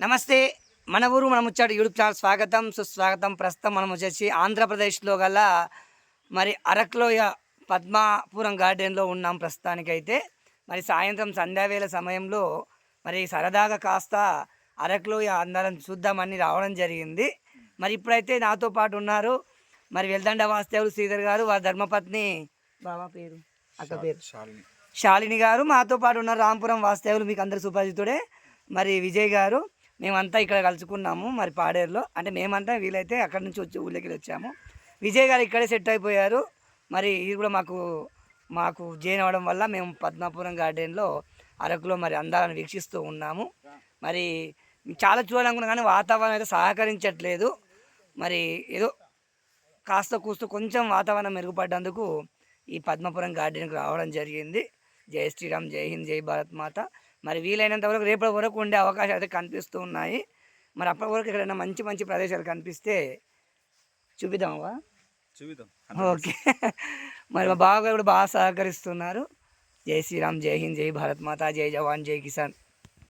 నమస్తే మన ఊరు మన ముచ్చాడు యూట్యూబ్ ఛానల్ స్వాగతం సుస్వాగతం. ప్రస్తుతం మనం వచ్చేసి ఆంధ్రప్రదేశ్లో గల మరి అరక్లోయ పద్మాపురం గార్డెన్లో ఉన్నాం ప్రస్తుతానికైతే. మరి సాయంత్రం సంధ్యావేళ సమయంలో మరి సరదాగా కాస్త అరక్లోయ అందాలను చూద్దామని రావడం జరిగింది. మరి ఇప్పుడైతే నాతో పాటు ఉన్నారు మరి వెల్దండ వాస్తవులు శ్రీధర్ గారు వారి ధర్మపత్ని బాబా పేరు. అక్క పేరు. శాలిని గారు మాతో పాటు ఉన్న రాంపురం వాస్తవులు మీకు అందరు సుపరిచితుడే. మరి విజయ్ గారు మేమంతా ఇక్కడ కలుసుకున్నాము మరి పాడేరులో. అంటే మేమంతా వీలైతే అక్కడి నుంచి వచ్చి ఊళ్ళోకి వచ్చాము. విజయ్ గారు ఇక్కడే సెట్ అయిపోయారు. మరి ఇది కూడా మాకు మాకు జైన్ అవ్వడం వల్ల మేము పద్మాపురం గార్డెన్లో అరకులో మరి అందాలను వీక్షిస్తూ ఉన్నాము. మరి చాలా చూడాలనుకున్నా కానీ వాతావరణం అయితే సహకరించట్లేదు. మరి ఏదో కాస్త కూస్త కొంచెం వాతావరణం మెరుగుపడ్డందుకు ఈ పద్మపురం గార్డెన్కి రావడం జరిగింది. జై శ్రీరామ్ జై హింద్ జై భారత్ మాత. మరి వీలైనంత వరకు రేపటి వరకు ఉండే అవకాశాలు అయితే కనిపిస్తూ ఉన్నాయి. మరి అప్పటి వరకు ఎక్కడైనా మంచి మంచి ప్రదేశాలు కనిపిస్తే చూపిద్దామా? చూద్దాం ఓకే. మరి గారు కూడా బాగా సహకరిస్తున్నారు. జై శ్రీరామ్ జై హింద్ జై భారత్ మాత జై జవాన్ జై కిసాన్.